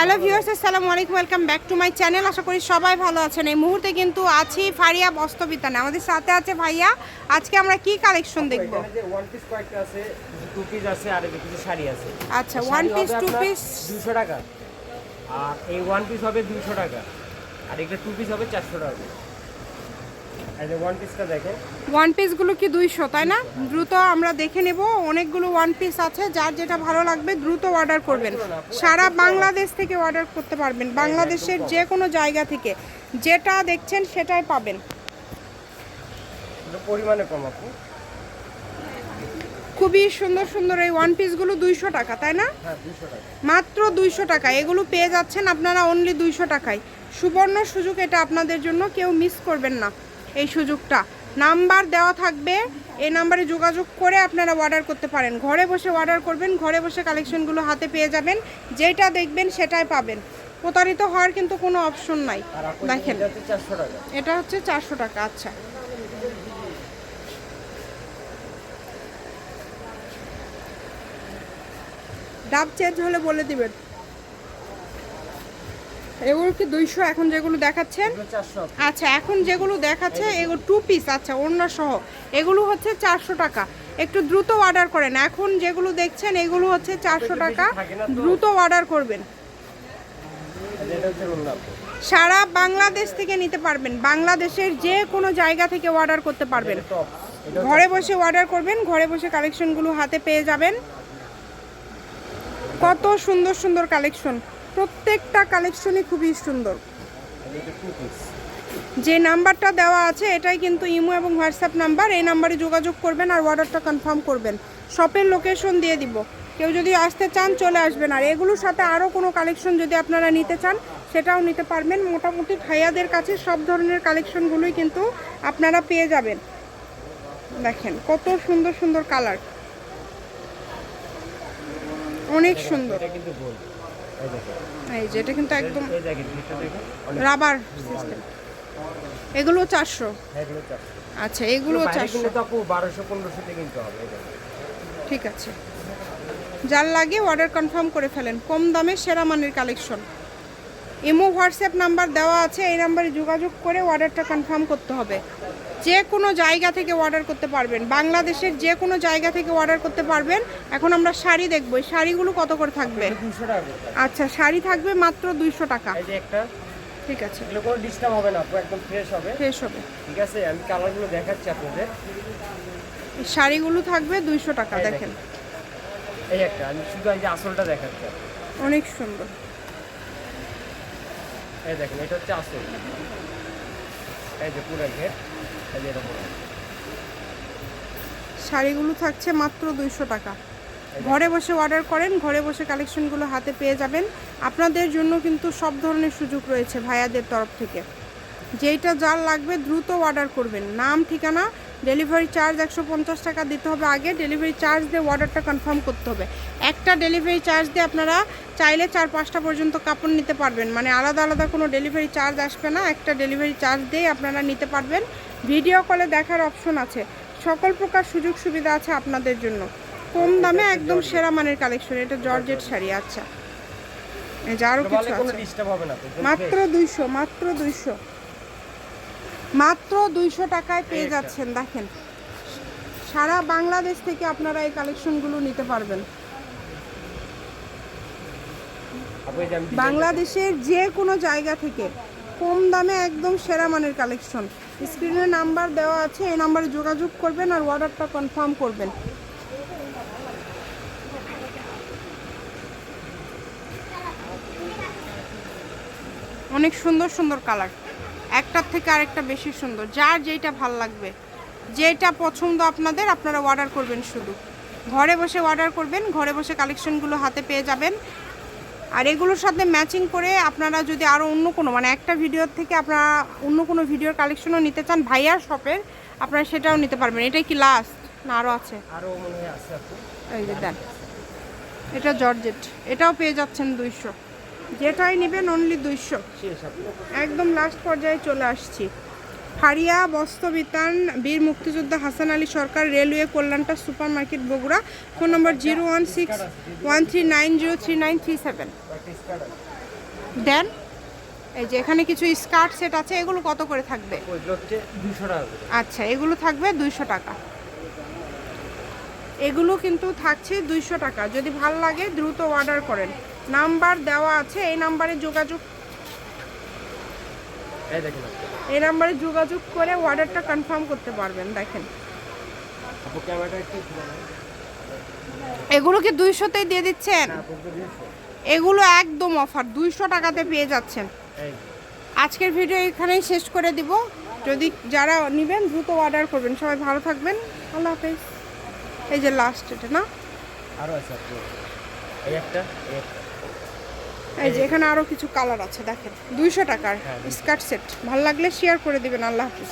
Hello viewers আসসালামু আলাইকুম welcome back to my channel আশা করি সবাই ভালো আছেন। এই মুহূর্তে কিন্তু আছি ফারিয়া বস্তবিতানে আমাদের সাথে আছে ভাইয়া। আজকে আমরা কি কালেকশন দেখব? এখানে যে ওয়ান পিস কয়েকটা আছে টু পিস আছে আর কিছু শাড়ি আছে। আচ্ছা ওয়ান পিস টু পিস দুশো টাকা। আর এই ওয়ান পিস হবে দুশো টাকা। আর একটা টু পিস হবে চারশো টাকা এই যে ওয়ান পিসগুলো কি দুইশো তাই না? দ্রুত আমরা দেখে নেব অনেকগুলো ওয়ান পিস আছে যার যেটা ভালো লাগবে দ্রুত অর্ডার করবেন। সারা বাংলাদেশ থেকে অর্ডার করতে পারবেন। বাংলাদেশের যে কোনো জায়গা থেকে যেটা দেখছেন সেটাই পাবেন। পরিমাণে কম আপু। খুবই সুন্দর সুন্দর এই ওয়ান পিসগুলো দুইশো টাকা তাই না? হ্যাঁ মাত্র দুইশো টাকা এগুলো পেয়ে যাচ্ছেন আপনারা অনলি দুইশো টাকায়। সুবর্ণ সুযোগ এটা আপনাদের জন্য কেউ মিস করবেন না। এই সুযোগটা। নাম্বার দেওয়া থাকবে। এই নাম্বারে যোগাযোগ করে আপনারা অর্ডার করতে পারেন। ঘরে বসে অর্ডার করবেন, ঘরে বসে কালেকশনগুলো হাতে পেয়ে যাবেন। যেটা দেখবেন সেটাই পাবেন। প্রতারিত হওয়ার কিন্তু কোনো অপশন নাই। দেখেন, এটা হচ্ছে চারশো টাকা আচ্ছা। ডাব চেঞ্জ হলে বলে দিবেন। এগুলো কি দুইশো এখন যেগুলো দেখাচ্ছেন? আচ্ছা এখন যেগুলো দেখাচ্ছে এগুলো টু পিস আচ্ছা অন্য সহ। এগুলো হচ্ছে চারশো টাকা। একটু দ্রুত অর্ডার করেন। এখন যেগুলো দেখছেন এগুলো হচ্ছে চারশো টাকা। দ্রুত অর্ডার করবেন। সারা বাংলাদেশ থেকে নিতে পারবেন। বাংলাদেশের যে কোনো জায়গা থেকে অর্ডার করতে পারবেন। ঘরে বসে অর্ডার করবেন ঘরে বসে কালেকশনগুলো হাতে পেয়ে যাবেন। কত সুন্দর সুন্দর কালেকশন প্রত্যেকটা কালেকশনই খুবই সুন্দর। যে নাম্বারটা দেওয়া আছে, এটাই কিন্তু ইমো এবং হোয়াটসঅ্যাপ নাম্বার। এই নাম্বারে যোগাযোগ করবেন আর অর্ডারটা কনফার্ম করবেন। শপের লোকেশন দিয়ে দিব। কেউ যদি আসতে চান, চলে আসবেন। আর এগুলোর সাথে আরও কোনো কালেকশন যদি আপনারা নিতে চান, সেটাও নিতে পারবেন। মোটামুটি ভাইয়াদের কাছে সব ধরনের কালেকশনগুলোই কিন্তু আপনারা পেয়ে যাবেন। দেখেন, কত সুন্দর সুন্দর কালার। অনেক সুন্দর। এই যে এটা কিন্তু একদম রাবার সিস্টেম এগুলো চারশো। হ্যাঁ, এগুলো চারশো। আচ্ছা এগুলো চারশো। বারোশো পনেরোশোতে কিনতে হবে ঠিক আছে। যার লাগে অর্ডার কনফার্ম করে ফেলেন। কম দামে সেরা মানের কালেকশন ইমো হোয়াটসঅ্যাপ নাম্বার দেওয়া আছে এই নাম্বারে যোগাযোগ করে অর্ডারটা কনফার্ম করতে হবে। যে কোনো জায়গা থেকে অর্ডার করতে পারবেন। বাংলাদেশের যে কোনো জায়গা থেকে অর্ডার করতে পারবেন। এখন আমরা শাড়ি দেখব। এই শাড়িগুলো কত করে থাকবে? আচ্ছা শাড়ি থাকবে মাত্র দুইশো টাকা। যে একটা। ঠিক আছে। এগুলো কোনো ডিস্টার্ব হবে না একদম ফ্রেশ হবে। ফ্রেশ হবে। ঠিক আছে আমি কালারগুলো দেখাচ্ছি আপনাদের। শাড়িগুলো থাকবে দুইশো টাকা দেখেন। এই একটা আমি শুধু এই যে আসলটা দেখাচ্ছি। অনেক সুন্দর। এই দেখেন এটা হচ্ছে আসল। এই যে পুরো ঘের এই যে এটা পুরো শাড়িগুলো থাকছে মাত্র দুইশো টাকা। ঘরে বসে অর্ডার করেন ঘরে বসে কালেকশনগুলো হাতে পেয়ে যাবেন। আপনাদের জন্য কিন্তু সব ধরনের সুযোগ রয়েছে ভাইয়াদের তরফ থেকে। যেইটা যার লাগবে দ্রুত অর্ডার করবেন। নাম ঠিকানা ডেলিভারি চার্জ একশো পঞ্চাশ টাকা দিতে হবে আগে। ডেলিভারি চার্জ দিয়ে অর্ডারটা কনফার্ম করতে হবে। একটা ডেলিভারি চার্জ দিয়ে আপনারা চাইলে চার পাঁচটা পর্যন্ত কাপড় নিতে পারবেন। মানে আলাদা আলাদা কোনো ডেলিভারি চার্জ আসবে না। একটা ডেলিভারি চার্জ দিয়ে আপনারা নিতে পারবেন। ভিডিও কলে দেখার অপশন আছে। সকল প্রকার সুযোগ সুবিধা আছে আপনাদের জন্য। কম দামে একদম সেরা মানের কালেকশন এটা জর্জেট শাড়ি আচ্ছা। এই যে আরও কিছু আছে। মাত্র। দুইশো মাত্র দুইশো। মাত্র দুইশো টাকায় পেয়ে যাচ্ছেন দেখেন। সারা বাংলাদেশ থেকে আপনারা এই কালেকশনগুলো নিতে পারবেন আপু এই যে আমি design- বাংলাদেশের যে কোনো জায়গা থেকে কম দামে একদম সেরা মানের কালেকশন। স্ক্রিনে নাম্বার দেওয়া আছে, এই নাম্বারে যোগাযোগ করবেন আর অর্ডারটা কনফার্ম করবেন। অনেক সুন্দর সুন্দর কালার। একটার থেকে আরেকটা বেশি সুন্দর। যার যেটা ভালো লাগবে যেটা পছন্দ আপনাদের, আপনারা অর্ডার করবেন শুধু। ঘরে বসে অর্ডার করবেন, ঘরে বসে কালেকশনগুলো হাতে পেয়ে যাবেন। আর এগুলোর সাথে ম্যাচিং করে আপনারা যদি আরও অন্য কোনো মানে একটা ভিডিওর থেকে আপনারা অন্য কোনো ভিডিওর কালেকশনও নিতে চান ভাইয়ার শপের আপনারা সেটাও নিতে পারবেন। এটাই কি লাস্ট না আরও আছে। আরও আছে আপু। এই যে দেন। এটা জর্জেট এটাও পেয়ে যাচ্ছেন দুইশো। যেটাই নেবেন অনলি দুইশো। একদম লাস্ট পর্যায়ে চলে আসছি। ফারিয়া বস্তবিতান বীর মুক্তিযোদ্ধা Hasan Ali Sarkar railway কল্যাণটা super market Bogura. Phone number zero one six one three nine zero three nine three seven. Then, এই যে এখানে কিছু স্কার্ট সেট আছে, এগুলো কত করে থাকবে? আচ্ছা এগুলো থাকবে দুইশো টাকা। এগুলো কিন্তু থাকছে দুইশো টাকা। যদি ভালো লাগে, দ্রুত অর্ডার করেন। নাম্বার দেওয়া আছে, এই নাম্বারে যোগাযোগ এই দেখেন এই নাম্বারে যোগাযোগ করে অর্ডারটা কনফার্ম করতে পারবেন দেখেন। আপু ক্যামেরাটা একটু এগুলো কি দুইশোতেই দিয়ে দিচ্ছেন? হ্যাঁ। এগুলো একদম অফার দুইশো টাকাতে পেয়ে যাচ্ছেন। আজকের ভিডিও এখানেই শেষ করে দিব। যদি যারা নেবেন দ্রুত অর্ডার করবেন। সবাই ভালো থাকবেন। আল্লাহ হাফেজ। এই যে লাস্ট এটা না? আরও আছে একটা এই একটা। এই যে এখানে আরও কিছু কালার আছে দেখেন। দুইশো টাকার হ্যাঁ, 200 স্কার্ট সেট। ভালো লাগলে শেয়ার করে দিবেন আল্লাহ হাফিজ।